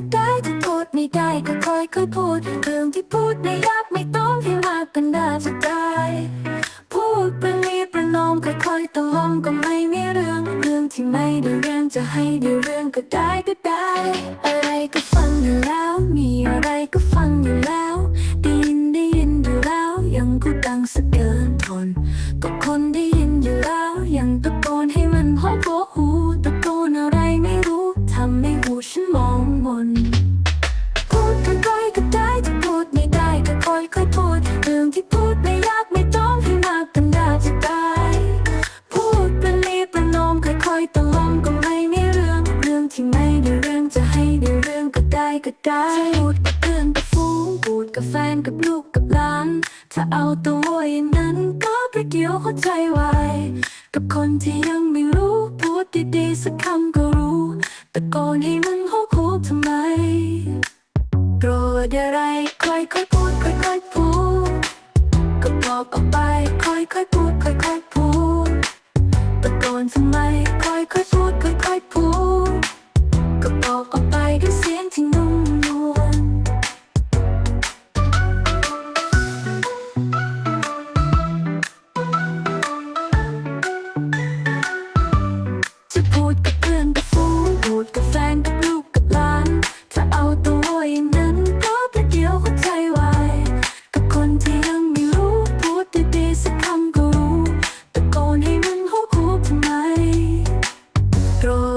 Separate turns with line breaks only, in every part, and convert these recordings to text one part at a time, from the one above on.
ก็ได้ถ้าพูดไม่ได้ก็ค่อยค่อยพูดเรื่องที่พูดในยากไม่ต้องให้มากกันได้จะได้พูดประนีประนอมค่อยๆตกลงก็ไม่มีเรื่องเรื่องที่ไม่ได้เรื่องจะให้ได้เรื่องก็ได้ก็ได้ อะไรก็ฟังอยู่แล้ว มีอะไรก็ฟังอยู่แล้วได้ยินได้ยินอยู่แล้วยังพูดดังสะเกินทนก็ พูดค่อยๆก็ได้ถ้าพูดไม่ได้ก็ค่อยๆพูดเรื่องที่พูดไม่ยากไม่ต้องให้มากกันได้จะได้พูดเป็นรีประนอมค่อยๆตกลงก็ไม่มีเรื่องเรื่องที่ไม่ได้เรื่องจะให้ได้เรื่องก็ได้ก็ได้พูดกับเพื่อนกับฟูงพูดกับแฟนกับลูกกับหลาน ถ้าเอาตัวอย่างนั้นก็ไปเกี่ยวหัวใจไว้กับคนที่ยังไม่รู้พูดดีๆสักคำก็รู้ตะโกนให้มัน โปรดอะไรค่อยค่อยพูดค่อยค่อยพูดก็บอกออกไปค่อยค่อยพูดค่อยค่อยพูดตะโกนทำไมค่อยค่อยพูดค่อยค่อย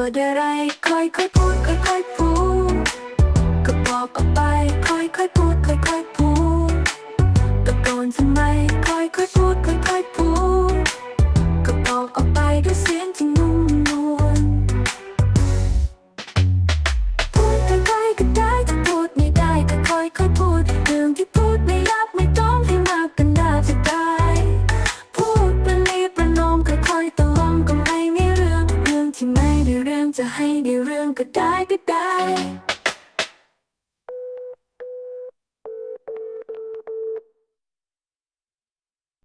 ดอะไรค่อยค่อยพูดค่อยค่อยพูดก็บอกออกไปค่อยค่อยพูดค่อยค่อยพูดตะโกนทำไมค่อยค่อยพูดค่อยค่อย ให้ได้เรื่องก็ได้ก็ได้